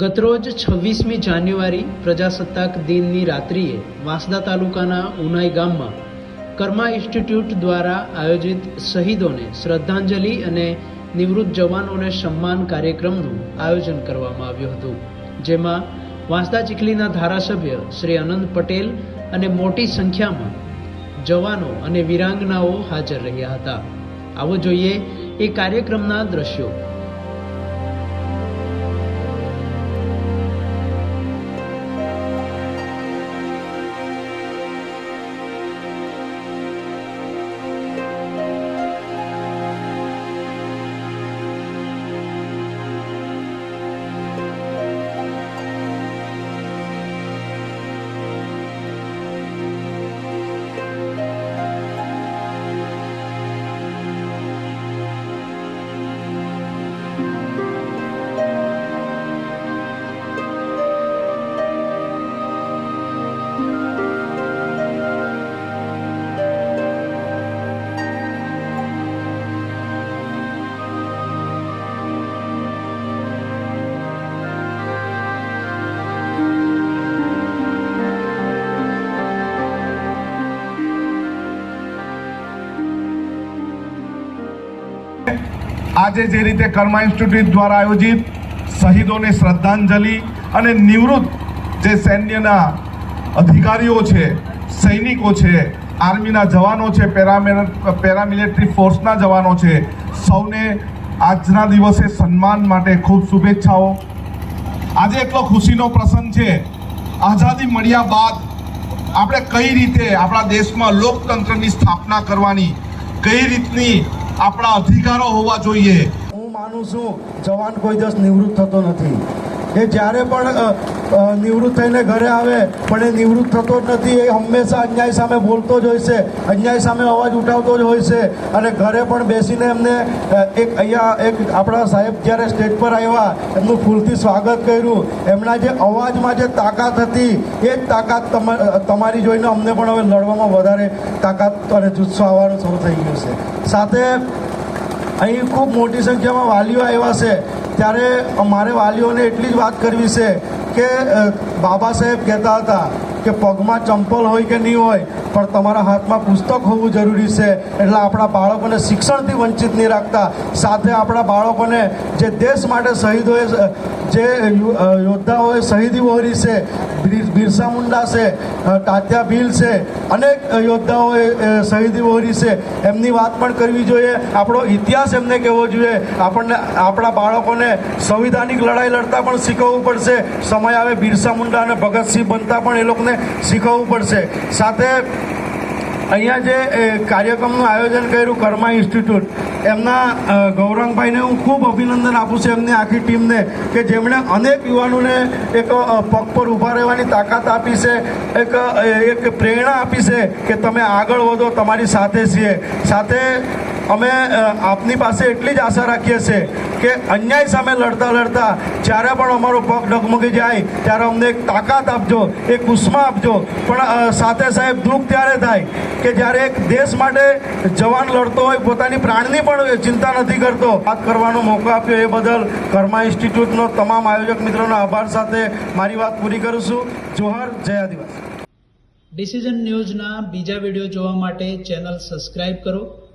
ગતરોજ છવ્વીસમી જાન્યુઆરી પ્રજાસત્તાક દિનની રાત્રિએ વાંસદા તાલુકાના ઉનાઈ ગામમાં કર્મા ઇન્સ્ટિટ્યૂટ દ્વારા આયોજિત શહીદોને શ્રદ્ધાંજલિ અને નિવૃત્ત જવાનોને સન્માન કાર્યક્રમનું આયોજન કરવામાં આવ્યું હતું, જેમાં વાંસદા ચીખલીના ધારાસભ્ય શ્રી અનંત પટેલ અને મોટી સંખ્યામાં જવાનો અને વિરાંગનાઓ હાજર રહ્યા હતા. આવો જોઈએ એ કાર્યક્રમના દ્રશ્યો. આજે જે રીતે કર્મા ઇન્સ્ટિટ્યૂટ દ્વારા આયોજિત શહીદોને શ્રદ્ધાંજલિ અને નિવૃત્ત જે સૈન્યના અધિકારીઓ છે, સૈનિકો છે, આર્મીના જવાનો છે પેરામિલ પેરામિલિટરી ફોર્સના જવાનો છે, સૌને આજના દિવસે સન્માન માટે ખૂબ શુભેચ્છાઓ. આજે એટલો ખુશીનો પ્રસંગ છે, આઝાદી મળ્યા બાદ આપણે કઈ રીતે આપણા દેશમાં લોકતંત્રની સ્થાપના કરવાની, કઈ રીતની આપણા અધિકારો હોવા જોઈએ. હું માનું છું, જવાન કોઈ દિવસ નિવૃત્ત થતો નથી. એ જ્યારે પણ નિવૃત્ત થઈને ઘરે આવે, પણ એ નિવૃત્ત થતો જ નથી. એ હંમેશા અન્યાય સામે બોલતો જ હોય છે. અન્યાય સામે અવાજ ઉઠાવતો જ હોય છે. અને ઘરે પણ બેસીને એમને એક અહીંયા એક આપણા સાહેબ જ્યારે સ્ટેજ પર આવ્યા, એમનું ફૂલથી સ્વાગત કર્યું. એમના જે અવાજમાં જે તાકાત હતી, એ જ તાકાત તમા- તમારી જોઈને અમને પણ હવે લડવામાં વધારે તાકાત અને જુસ્સો આવવાનું શરૂ થઈ ગયું છે. સાથે અહીં ખૂબ મોટી સંખ્યામાં વાલીઓ આવ્યા છે. ત્યારે મારે વાલીઓને એટલી જ વાત કરવી છે કે બાબા સાહેબ કહેતા હતા કે પગમાં ચંપલ હોય કે નહીં હોય, પણ તમારા હાથમાં પુસ્તક હોવું જરૂરી છે. એટલે આપણા બાળકોને શિક્ષણથી વંચિત નહીં રાખતા. સાથે આપણા બાળકોને જે દેશ માટે શહીદોએ જે યોદ્ધાઓએ શહીદી વહોરી છે, બિર- બિરસા મુંડા છે તાત્યા ભીલ છે, અનેક યોદ્ધાઓએ શહીદી વહોરી છે. એમની વાત પણ કરવી જોઈએ. આપણો ઇતિહાસ એમને કહેવો જોઈએ. આપણને, આપણા બાળકોને સંવિધાનિક લડાઈ લડતા પણ શીખવવું પડશે. સમય આવે બિરસા મુંડા અને ભગતસિંહ બનતા પણ એ લોકોને શીખવવું પડશે. સાથે અહીંયા જે કાર્યક્રમનું આયોજન કર્યું કર્મા ઇન્સ્ટિટ્યૂટ, એમના ગૌરંગભાઈને હું ખૂબ અભિનંદન આપું છું એમની આખી ટીમને કે જેમણે અનેક યુવાનોને એક પગ પર ઊભા રહેવાની તાકાત આપી છે, એક એક પ્રેરણા આપી છે કે તમે આગળ વધો, તમારી સાથે છીએ. સાથે અમે આપની પાસે એટલી જ આશા રાખીએ છીએ કે અન્યાય સામે લડતા લડતા જ્યારે પણ અમારો પગ ડગમગી જાય, ત્યારે અમને એક તાકાત આપજો, એક ઉષ્મા આપજો. પણ સાથે સાહેબ દુઃખ ત્યારે થાય કે જ્યારે એક દેશ માટે જવાન લડતો હોય, પોતાની પ્રાણની પણ ચિંતા નથી કરતો. વાત કરવાનો મોકો આપ્યો એ બદલ કર્મા ઇન્સ્ટિટ્યૂટનો તમામ આયોજક મિત્રોનો આભાર સાથે મારી વાત પૂરી કરું છું. જોહર, જય આદિવાસી. ડિસિઝન ન્યૂઝના બીજા વીડિયો જોવા માટે ચેનલ સબસ્ક્રાઇબ કરો.